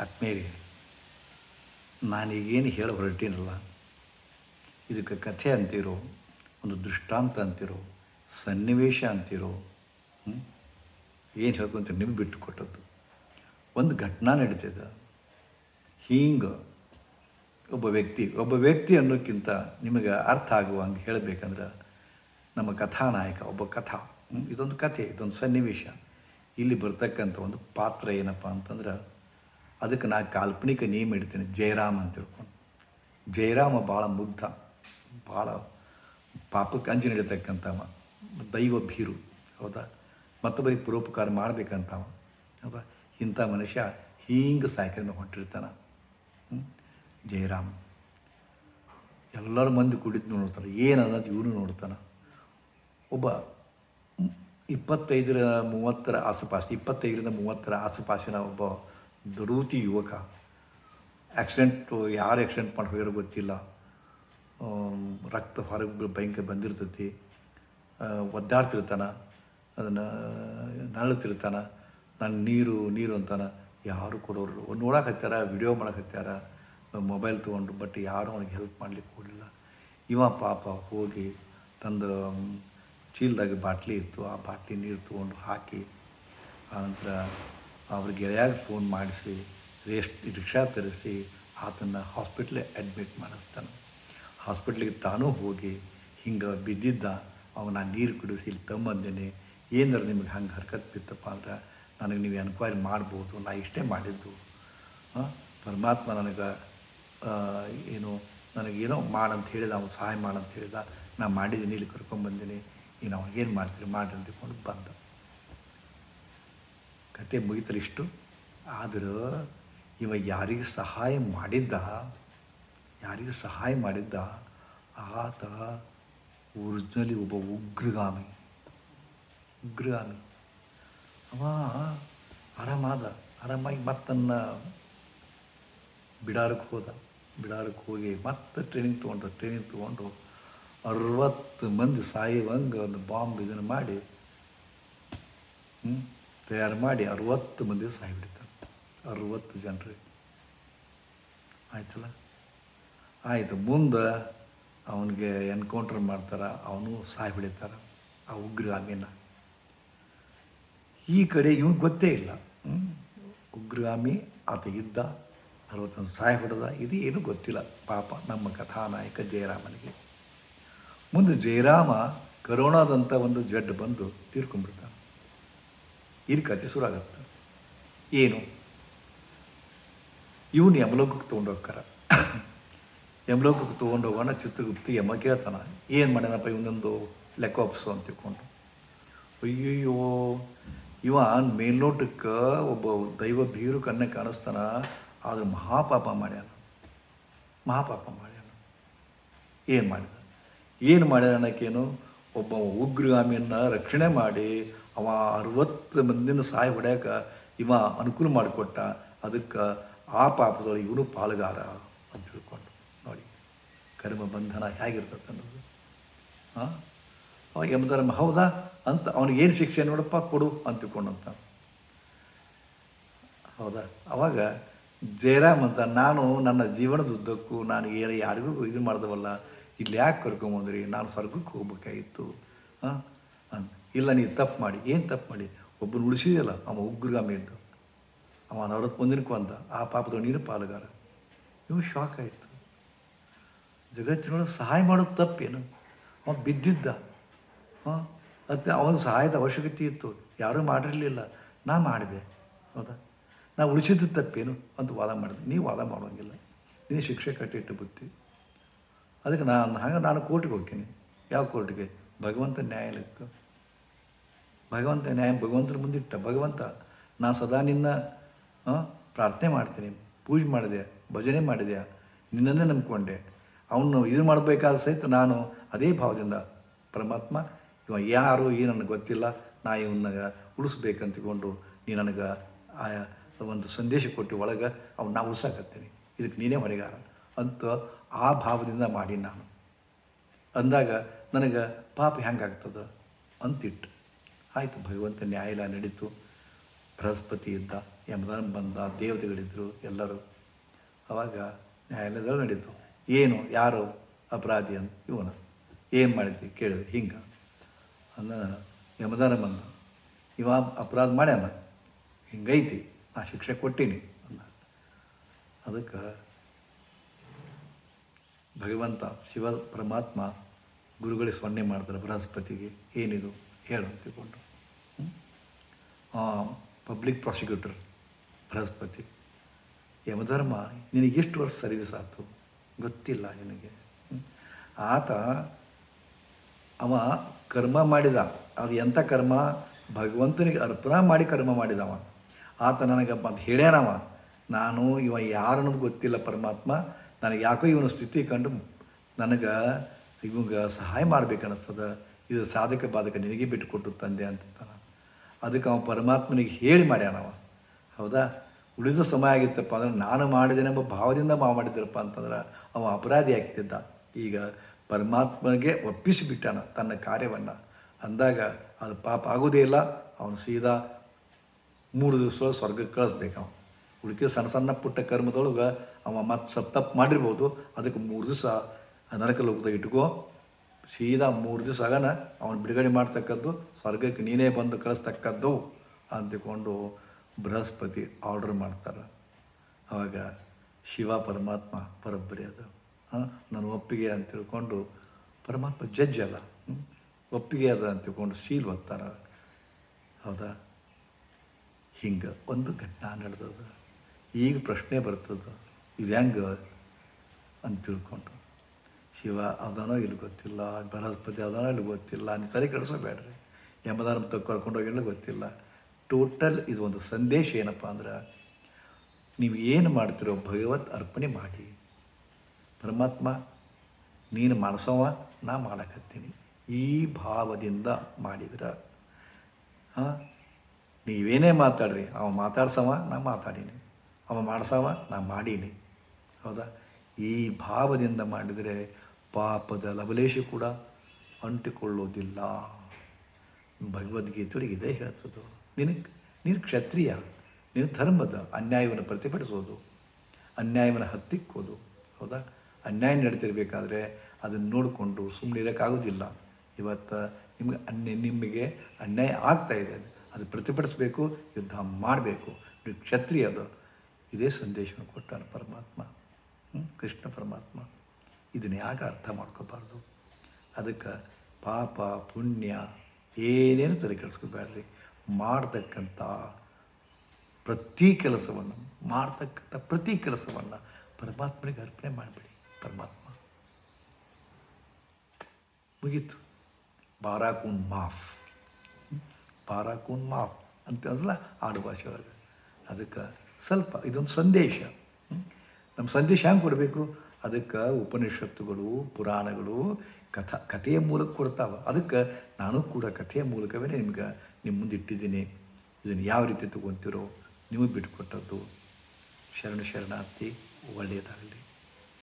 ಆತ್ಮೀಯರೇ, ನಾನೀಗೇನು ಹೇಳ ಹೊರಟೀನಲ್ಲ, ಇದಕ್ಕೆ ಕಥೆ ಅಂತಿರೋ, ಒಂದು ದೃಷ್ಟಾಂತ ಅಂತಿರೋ, ಸನ್ನಿವೇಶ ಅಂತಿರೋ ಏನು ಹೇಳ್ಕೊಂತ ನಿಮ್ಗೆ ಬಿಟ್ಟು ಕೊಟ್ಟದ್ದು? ಒಂದು ಘಟನಾ ನಡೀತದೆ ಹಿಂಗೆ ಒಬ್ಬ ವ್ಯಕ್ತಿ ಒಬ್ಬ ವ್ಯಕ್ತಿ ಅನ್ನೋಕ್ಕಿಂತ ನಿಮಗೆ ಅರ್ಥ ಆಗುವಂಗೆ ಹೇಳಬೇಕಂದ್ರೆ ನಮ್ಮ ಕಥಾನಾಯಕ, ಒಬ್ಬ ಕಥಾ ಇದೊಂದು ಕಥೆ, ಇದೊಂದು ಸನ್ನಿವೇಶ. ಇಲ್ಲಿ ಬರ್ತಕ್ಕಂಥ ಒಂದು ಪಾತ್ರ ಏನಪ್ಪ ಅಂತಂದ್ರೆ ಅದಕ್ಕೆ ನಾ ಕಾಲ್ಪನಿಕ ನೇಮ್ ಇಡ್ತೀನಿ, ಜಯರಾಮ್ ಅಂತ ತಿಳ್ಕೊಂಡು. ಜಯರಾಮ ಭಾಳ ಮುಗ್ಧ, ಭಾಳ ಪಾಪಕ್ಕೆ ಅಂಜಿ ನಡೀತಕ್ಕಂಥವ ದೈವ ಭೀರು, ಹೌದಾ? ಮತ್ತೊಬ್ಬರಿಗೆ ಪರೋಪಕಾರ ಮಾಡ್ಬೇಕಂತವ, ಹೌದಾ? ಇಂಥ ಮನುಷ್ಯ ಹಿಂಗೆ ಸೈಕಲ್ ಮೇಲೆ ಹೊಂಟಿರ್ತಾನೆ? ಜಯರಾಮ್. ಎಲ್ಲರ ಮಂದಿ ಕುಡಿದು ನೋಡ್ತಾರೆ ಅನ್ನೋದು ಇವನು ನೋಡ್ತಾನೆ. ಒಬ್ಬ ಇಪ್ಪತ್ತೈದರ ಮೂವತ್ತರ ಆಸುಪಾಸು, ಇಪ್ಪತ್ತೈದರಿಂದ ಮೂವತ್ತರ ಆಸುಪಾಸಿನ ಒಬ್ಬ ದರೂತಿ ಯುವಕ. ಆಕ್ಸಿಡೆಂಟು ಯಾರು ಆಕ್ಸಿಡೆಂಟ್ ಮಾಡಿ ಹೋಗಿರೋ ಗೊತ್ತಿಲ್ಲ ರಕ್ತ ಹೊರಗೆ ಭಯಂಕರ ಬಂದಿರ್ತೈತಿ. ಒದ್ದಾಡ್ತಿರ್ತಾನ. ಅದನ್ನು ನಳತಿರ್ತಾನೆ ನನ್ನ ನೀರು ನೀರು ಅಂತಾನೆ. ಯಾರು ಕೊಡೋರು. ನೋಡಕ್ಕೆ ಹತ್ತಾರ ವಿಡಿಯೋ ಮಾಡಕ್ಕೆ ಹತ್ತಾರ ಮೊಬೈಲ್ ತೊಗೊಂಡು ಬಟ್ ಯಾರೂ ಅವನಿಗೆ ಹೆಲ್ಪ್ ಮಾಡಲಿಕ್ಕೆ ಕೊಡಲಿಲ್ಲ. ಇವ ಪಾಪ ಹೋಗಿ ತಂದು ಚೀಲದಾಗ ಬಾಟ್ಲಿ ಇತ್ತು. ಆ ಬಾಟ್ಲಿ ನೀರು ತೊಗೊಂಡು ಹಾಕಿ ಆನಂತರ ಅವ್ರ ಗೆಳೆಯಾಗ ಫೋನ್ ಮಾಡಿಸಿ ರೇಸ್ಟ್ ರಿಕ್ಷಾ ತರಿಸಿ ಆತನ್ನು ಹಾಸ್ಪಿಟ್ಲಿಗೆ ಅಡ್ಮಿಟ್ ಮಾಡಿಸ್ತಾನೆ. ಹಾಸ್ಪಿಟ್ಲಿಗೆ ತಾನೂ ಹೋಗಿ ಹಿಂಗೆ ಬಿದ್ದಿದ್ದ, ಅವನ ನೀರು ಕುಡಿಸಿ ಇಲ್ಲಿ ತಂಬಂದೇನೆ ಏನಾರು ನಿಮಗೆ ಹಂಗೆ ಹರ್ಕತ್ ಬಿತ್ತಪ್ಪ ಅಂದ್ರೆ ನನಗೆ ನೀವು ಎನ್ಕ್ವೈರಿ ಮಾಡ್ಬೋದು, ನಾ ಇಷ್ಟೇ ಮಾಡಿದ್ದು. ಪರಮಾತ್ಮ ನನಗೆ ಏನು ನನಗೇನೋ ಮಾಡಂತ ಹೇಳಿದ, ಅವ್ನು ಸಹಾಯ ಮಾಡಂತ ಹೇಳಿದ, ನಾ ಮಾಡಿದ್ದೀನಿ, ಇಲ್ಲಿ ಈಗ ನಾವು ಏನು ಮಾಡ್ತೀರಿ ಮಾಡಿ ಅಂತ ಬಂದ. ಕತೆ ಮುಗಿತಲ್ಲ ಇಷ್ಟು ಆದರೂ ಇವ ಯಾರಿಗೆ ಸಹಾಯ ಮಾಡಿದ್ದ, ಯಾರಿಗೆ ಸಹಾಯ ಮಾಡಿದ್ದ, ಆತ ಒರಿಜಿನಲಿ ಒಬ್ಬ ಉಗ್ರಗಾಮಿ. ಉಗ್ರಗಾಮಿ. ಅವ ಆರಾಮಾದ, ಆರಾಮಾಗಿ ಮತ್ತನ್ನ ಬಿಡಾರಕ್ಕೆ ಹೋದ. ಬಿಡಾರಕ್ಕೆ ಹೋಗಿ ಮತ್ತೆ ಟ್ರೈನಿಂಗ್ ತೊಗೊಂಡ ಟ್ರೈನಿಂಗ್ ತೊಗೊಂಡು ಅರವತ್ತು ಮಂದಿ ಸಾಯುವಂಗೆ ಒಂದು ಬಾಂಬ್ ಇದನ್ನು ಮಾಡಿ ತಯಾರು ಮಾಡಿ ಅರವತ್ತು ಮಂದಿ ಸಾಯ್ಬಿಡ್ತಾನೆ ಅರವತ್ತು ಜನರಿಗೆ. ಆಯ್ತಲ್ಲ? ಆಯಿತು, ಮುಂದೆ ಅವನಿಗೆ ಎನ್ಕೌಂಟ್ರ್ ಮಾಡ್ತಾರೆ, ಅವನು ಸಾಯ್ಬಿಡ್ತಾರೆ ಆ ಉಗ್ರಗಾಮಿನ ಈ ಕಡೆ ಇವನು ಗೊತ್ತೇ ಇಲ್ಲ. ಹ್ಞೂ ಉಗ್ರಗಾಮಿ ಆತ ಇದ್ದ ಅರವತ್ತೊಂದು ಸಾಯ ಹೊಡೆದ, ಇದು ಏನೂ ಗೊತ್ತಿಲ್ಲ. ಪಾಪ ನಮ್ಮ ಕಥಾನಾಯಕ ಜಯರಾಮನಿಗೆ. ಮುಂದೆ ಜಯರಾಮ ಕರೋನಾದಂಥ ಒಂದು ಜಡ್ ಬಂದು ತೀರ್ಕೊಂಡ್ಬಿಡ್ತಾನೆ. ಇಲ್ಲಿ ಕತೆ ಶುರು ಆಗತ್ತೆ ಏನು? ಇವನು ಯಮಲೋಕಕ್ಕೆ ತೊಗೊಂಡು ಹೋಗ್ತಾರ ಯಮಲೋಕಕ್ಕೆ ತೊಗೊಂಡು ಹೋಗೋಣ, ಚಿತ್ರಗುಪ್ತಿ ಯಮ ಕೇಳ್ತಾನ. ಏನು ಮಾಡ್ಯಾನಪ್ಪ ಇವನೊಂದು ಲೆಕ್ಕ ಒಪ್ಸು ಅಂತ ತಿಳ್ಕೊಂಡು. ಅಯ್ಯಯ್ಯೋ ಇವ ಮೇಲ್ನೋಟಕ್ಕೆ ಒಬ್ಬ ದೈವ ಭೀರು ಕಣ್ಣೆ ಕಾಣಿಸ್ತಾನ, ಆದ್ರೆ ಮಹಾಪಾಪ ಮಾಡ್ಯಾನ. ಮಹಾಪಾಪ ಮಾಡ್ಯಾನ. ಏನು ಮಾಡಿದ? ಏನು ಮಾಡ್ಯಾನಕ್ಕೇನು ಒಬ್ಬ ಉಗ್ರಗಾಮಿಯನ್ನು ರಕ್ಷಣೆ ಮಾಡಿ ಅವ ಅರವತ್ತು ಮಂದಿನ ಸಹಾಯ ಹೊಡ್ಯಾಕ ಇವ ಅನುಕೂಲ ಮಾಡಿಕೊಟ್ಟ ಅದಕ್ಕೆ ಆ ಪಾಪದೊಳಗೆ ಇವನು ಪಾಲುಗಾರ ಅಂತ ತಿಳ್ಕೊಂಡು ನೋಡಿ. ಕರ್ಮ ಬಂಧನ ಹೇಗಿರ್ತದೆ ಅನ್ನೋದು. ಹಾಂ ಎಂಬುದರ ಹೌದಾ? ಅಂತ ಅವನಿಗೆ ಏನು ಶಿಕ್ಷೆ ನೋಡಪ್ಪ ಕೊಡು ಅಂತ ತಿಳ್ಕೊಂಡಂತ. ಹೌದಾ? ಅವಾಗ ಜಯರಾಮ್ ಅಂತ, ನಾನು ನನ್ನ ಜೀವನದ ಉದ್ದಕ್ಕೂ ನಾನು ಏನು ಯಾರಿಗೂ ಇದು ಮಾಡ್ದವಲ್ಲ ಇಲ್ಲಿ ಯಾಕೆ ಕರ್ಕೊಂಬಂದ್ರಿ, ನಾನು ಸ್ವರ್ಗಕ್ಕೆ ಹೋಗ್ಬೇಕಾಗಿತ್ತು. ಹಾಂ ಅಂತ. ಇಲ್ಲ, ನೀ ತಪ್ಪು ಮಾಡಿ. ಏನು ತಪ್ಪು ಮಾಡಿ? ಒಬ್ಬನು ಉಳಿಸಿದೆಯಲ್ಲ, ಅವ ಉಗ್ರಗಾಮಿ ಅಂತ. ಅವ ನವರತ್ತು ಮುಂದಿನಕ್ಕೂ ಅಂತ. ಆ ಪಾಪದ ನೀನು ಪಾಲುಗಾರ. ಇವು ಶಾಕ್ ಆಯಿತು. ಜಗತ್ತಿನೊಳಗೆ ಸಹಾಯ ಮಾಡೋದು ತಪ್ಪೇನು? ಅವನು ಬಿದ್ದಿದ್ದ. ಹಾಂ? ಮತ್ತು ಅವನ ಸಹಾಯದ ಅವಶ್ಯಕತೆ ಇತ್ತು. ಯಾರೂ ಮಾಡಿರಲಿಲ್ಲ. ನಾ ಮಾಡಿದೆ. ಹೌದಾ? ನಾ ಉಳಿಸಿದ್ದು ತಪ್ಪೇನು ಅಂತ ವಾದ ಮಾಡಿದೆ. ನೀವು ವಾದ ಮಾಡೋಂಗಿಲ್ಲ ನೀನು ಶಿಕ್ಷೆ ಕಟ್ಟಿಟ್ಟು ಬುತ್ತಿ. ಅದಕ್ಕೆ ನಾನು, ಹಾಗೆ ನಾನು ಕೋರ್ಟಿಗೆ ಹೋಗ್ತೀನಿ. ಯಾವ ಕೋರ್ಟಿಗೆ? ಭಗವಂತ ನ್ಯಾಯಾಲಯಕ್ಕೆ. ಭಗವಂತ, ನ್ಯಾಯ, ಭಗವಂತನ ಮುಂದಿಟ್ಟ ಭಗವಂತ ನಾನು ಸದಾ ನಿನ್ನ ಪ್ರಾರ್ಥನೆ ಮಾಡ್ತೀನಿ. ಪೂಜೆ ಮಾಡಿದೆ, ಭಜನೆ ಮಾಡಿದೆ, ನಿನ್ನನ್ನೇ ನಂಬಿಕೊಂಡೆ. ಅವನು ಇದು ಮಾಡಬೇಕಾದ ಸಹಿತ ನಾನು ಅದೇ ಭಾವದಿಂದ ಪರಮಾತ್ಮ, ಇವ ಯಾರು, ಏನು ನನಗೆ ಗೊತ್ತಿಲ್ಲ, ನಾ ಇವನ್ನ ಉಳಿಸ್ಬೇಕಂತಕೊಂಡು ನೀ ನನಗೆ ಆ ಒಂದು ಸಂದೇಶ ಕೊಟ್ಟು ಒಳಗೆ ಅವ್ನು ನಾ ಉಳ್ಸಾಕತ್ತೀನಿ. ಇದಕ್ಕೆ ನೀನೇ ಹೊಣೆಗಾರ ಅಂತ ಆ ಭಾವದಿಂದ ಮಾಡಿ ನಾನು. ಅಂದಾಗ ನನಗೆ ಪಾಪ ಹೆಂಗಾಗ್ತದೆ? ಅಂತಿಟ್ಟು. ಆಯಿತು, ಭಗವಂತ ನ್ಯಾಯಾಲಯ ನಡೀತು. ಬೃಹಸ್ಪತಿ ಇದ್ದ ಯಮದಾನ ಬಂದ ದೇವತೆಗಳಿದ್ದರು ಎಲ್ಲರೂ. ಅವಾಗ ನ್ಯಾಯಾಲಯದಲ್ಲಿ ನಡೀತು. ಏನು, ಯಾರು ಅಪರಾಧಿ ಅಂತ ಇವನು. ಏನು ಮಾಡಿದ್ವಿ ಕೇಳಿದ್ವಿ ಹಿಂಗೆ. ಅಂದ ಯಮದಾನ ಬಂದ. ಇವ ಅಪರಾಧ ಮಾಡ್ಯಾನ ಹಿಂಗೈತಿ, ನಾ ಶಿಕ್ಷೆ ಕೊಟ್ಟೀನಿ ಅಂದ ಅದಕ್ಕೆ ಭಗವಂತ ಶಿವ ಪರಮಾತ್ಮ ಗುರುಗಳಿಗೆ ಸೊನ್ನೆ ಮಾಡ್ತಾರೆ ಬೃಹಸ್ಪತಿಗೆ. ಏನಿದು? ಹೇಳು ತಿಳ್ಕೊಂಡು ಪಬ್ಲಿಕ್ ಪ್ರಾಸಿಕ್ಯೂಟರ್ ಬೃಹಸ್ಪತಿ, ಯಮಧರ್ಮ, ನಿನಗೆ ಎಷ್ಟು ವರ್ಷ ಸರ್ವಿಸ್ ಆಯಿತು? ಗೊತ್ತಿಲ್ಲ ನಿನಗೆ. ಆತ, ಅವ ಕರ್ಮ ಮಾಡಿದ. ಅದು ಎಂಥ ಕರ್ಮ? ಭಗವಂತನಿಗೆ ಅರ್ಪಣ ಮಾಡಿ ಕರ್ಮ ಮಾಡಿದವ. ಆತ ನನಗೆ ಅದು ಹೇಳ್ಯಾನವ, ನಾನು ಇವ ಯಾರನ್ನೋದು ಗೊತ್ತಿಲ್ಲ ಪರಮಾತ್ಮ. ನನಗೆ ಯಾಕೋ ಇವನ ಸ್ಥಿತಿ ಕಂಡು ನನಗೆ ಇವಂಗ ಸಹಾಯ ಮಾಡಬೇಕನ್ನಿಸ್ತದ. ಇದು ಸಾಧಕ ಬಾಧಕ ನಿನಗೆ ಬಿಟ್ಟು ಕೊಟ್ಟು ತಂದೆ ಅಂತಾನ ಅದಕ್ಕೆ ಅವ ಪರಮಾತ್ಮನಿಗೆ ಹೇಳಿ ಮಾಡ್ಯಾನವ ಹೌದಾ? ಉಳಿದ ಸಮಯ ಆಗಿತ್ತಪ್ಪ ಅಂದ್ರೆ ನಾನು ಮಾಡಿದ್ದೇನೆಂಬ ಭಾವದಿಂದ ಮಾವು ಮಾಡಿದ್ರಪ್ಪ ಅಂತಂದ್ರೆ ಅವ ಅಪರಾಧಿ ಆಗ್ತಿದ್ದ. ಈಗ ಪರಮಾತ್ಮನಿಗೆ ಒಪ್ಪಿಸಿಬಿಟ್ಟಾನ ತನ್ನ ಕಾರ್ಯವನ್ನು. ಅಂದಾಗ ಅದು ಪಾಪ ಆಗೋದೇ ಇಲ್ಲ. ಅವನು ಸೀದಾ ಮೂರು ದಿವಸ ಸ್ವರ್ಗಕ್ಕೆ ಕಳಿಸ್ಬೇಕು ಅವ. ಉಳಿಕೆ ಸಣ್ಣ ಸಣ್ಣ ಪುಟ್ಟ ಕರ್ಮದೊಳಗೆ ಅವ ಮತ್ತೆ ಸಪ್ ತಪ್ಪು ಮಾಡಿರ್ಬೋದು. ಅದಕ್ಕೆ ಮೂರು ದಿವಸ ನರಕ ಲೋಕದಾಗ ಇಟ್ಕೋ, ಸೀದಾ ಮೂರು ದಿವಸ ಆಗನ ಅವನು ಬಿಡುಗಡೆ ಮಾಡ್ತಕ್ಕದ್ದು ಸ್ವರ್ಗಕ್ಕೆ ನೀನೇ ಬಂದು ಕಳಿಸ್ತಕ್ಕದ್ದು ಅಂತಕೊಂಡು ಬೃಹಸ್ಪತಿ ಆರ್ಡರ್ ಮಾಡ್ತಾರೆ. ಆವಾಗ ಶಿವ ಪರಮಾತ್ಮ ಪರಬ್ಬರಿ ಅದು. ಹಾಂ? ನಾನು ಒಪ್ಪಿಗೆ ಅಂತ ತಿಳ್ಕೊಂಡು, ಪರಮಾತ್ಮ ಜಡ್ಜ್ ಅಲ್ಲ? ಒಪ್ಪಿಗೆ ಅದ ಅಂತ ತಿಳ್ಕೊಂಡು ಶೀಲ್ ಒತ್ತಾರೆ. ಹೌದಾ? ಹಿಂಗೆ ಒಂದು ಘಟನಾ ನಡೆದದ. ಈಗ ಪ್ರಶ್ನೆ ಬರ್ತದ. ಇದು ಹೆಂಗೆ ಅಂತ ತಿಳ್ಕೊಂಡು. ಶಿವ, ಅದನೋ ಇಲ್ಲಿ ಗೊತ್ತಿಲ್ಲ, ಬೃಹಸ್ಪತಿ ಅದನೋ ಇಲ್ಲಿ ಗೊತ್ತಿಲ್ಲ ನೀವು ಸರಿ ಕೆಡಿಸಬೇಡ್ರಿ ಯಮದಾನ ಕರ್ಕೊಂಡೋಗಿಲ್ಲ ಗೊತ್ತಿಲ್ಲ. ಟೋಟಲ್ ಇದು ಒಂದು ಸಂದೇಶ ಏನಪ್ಪ ಅಂದ್ರೆ, ನೀವು ಏನು ಮಾಡ್ತಿರೋ ಭಗವತ್ ಅರ್ಪಣೆ ಮಾಡಿ. ಪರಮಾತ್ಮ, ನೀನು ಮಾಡಿಸೋವ, ನಾ ಮಾಡಕತ್ತೀನಿ. ಈ ಭಾವದಿಂದ ಮಾಡಿದ್ರೆ. ನೀವೇನೇ ಮಾತಾಡ್ರಿ, ಅವ ಮಾತಾಡ್ಸವ, ನಾ ಮಾತಾಡೀನಿ. ಅವ ಮಾಡ್ಸವ, ನಾ ಮಾಡೀನಿ. ಹೌದಾ? ಈ ಭಾವದಿಂದ ಮಾಡಿದರೆ ಪಾಪದ ಲವಲೇಶ ಕೂಡ ಅಂಟಿಕೊಳ್ಳೋದಿಲ್ಲ. ಭಗವದ್ಗೀತೆಯೊಳಗೆ ಇದೇ ಹೇಳ್ತದ್ದು. ನಿನಗೆ ನೀನು ಕ್ಷತ್ರಿಯ ನೀನು ಧರ್ಮದ ಅನ್ಯಾಯವನ್ನು ಪ್ರತಿಭಟಿಸೋದು, ಅನ್ಯಾಯವನ್ನು ಹತ್ತಿಕ್ಕೋದು. ಹೌದಾ? ಅನ್ಯಾಯ ನಡೀತಿರ್ಬೇಕಾದ್ರೆ ಅದನ್ನು ನೋಡಿಕೊಂಡು ಸುಮ್ಮನೆ ಇರೋಕ್ಕಾಗೋದಿಲ್ಲ. ಇವತ್ತು ನಿಮಗೆ ಅನ್ಯ, ನಿಮಗೆ ಅನ್ಯಾಯ ಆಗ್ತಾ ಇದೆ. ಅದು ಪ್ರತಿಭಟಿಸಬೇಕು, ಯುದ್ಧ ಮಾಡಬೇಕು. ನೀವು ಕ್ಷತ್ರಿಯ ಅದು ಇದೇ ಸಂದೇಶವನ್ನು ಕೊಟ್ಟಾನೆ ಪರಮಾತ್ಮ? ಕೃಷ್ಣ ಪರಮಾತ್ಮ. ಇದನ್ನ ಯಾಕೆ ಅರ್ಥ ಮಾಡ್ಕೋಬಾರ್ದು ಅದಕ್ಕೆ ಪಾಪ, ಪುಣ್ಯ, ಏನೇನು ತಲೆ ಕೆಡಿಸ್ಕೋಬೇಡ್ರಿ ಮಾಡ್ತಕ್ಕಂಥ ಪ್ರತಿ ಕೆಲಸವನ್ನು, ಮಾಡ್ತಕ್ಕಂಥ ಪ್ರತಿ ಕೆಲಸವನ್ನು ಪರಮಾತ್ಮನಿಗೆ ಅರ್ಪಣೆ ಮಾಡಿಬಿಡಿ, ಪರಮಾತ್ಮ. ಮುಗೀತು. ಬಾರಾಕೂನ್ ಮಾಫ್. ಬಾರಾಕೂನ್ ಮಾಫ್ ಅಂತ ಅನ್ಸಲ್ಲ ಆಡು ಭಾಷೆ ಒಳಗೆ ಅದಕ್ಕೆ ಸ್ವಲ್ಪ ಇದೊಂದು ಸಂದೇಶ? ನಮ್ಮ ಸಂದೇಶ ಹೆಂಗೆ ಕೊಡಬೇಕು? ಅದಕ್ಕೆ ಉಪನಿಷತ್ತುಗಳು, ಪುರಾಣಗಳು ಕಥ, ಕಥೆಯ ಮೂಲಕ ಕೊಡ್ತಾವೆ. ಅದಕ್ಕೆ ನಾನು ಕೂಡ ಕಥೆಯ ಮೂಲಕವೇ ನಿಮ್ಗೆ ನಿಮ್ಮ ಮುಂದೆ ಇಟ್ಟಿದ್ದೀನಿ. ಇದನ್ನು ಯಾವ ರೀತಿ ತಗೊತೀರೋ ನೀವು ಬಿಟ್ಟುಕೊಟ್ಟದ್ದು ಶರಣ ಶರಣಾರ್ಥಿ ಒಳ್ಳೆಯದಾಗಲಿ.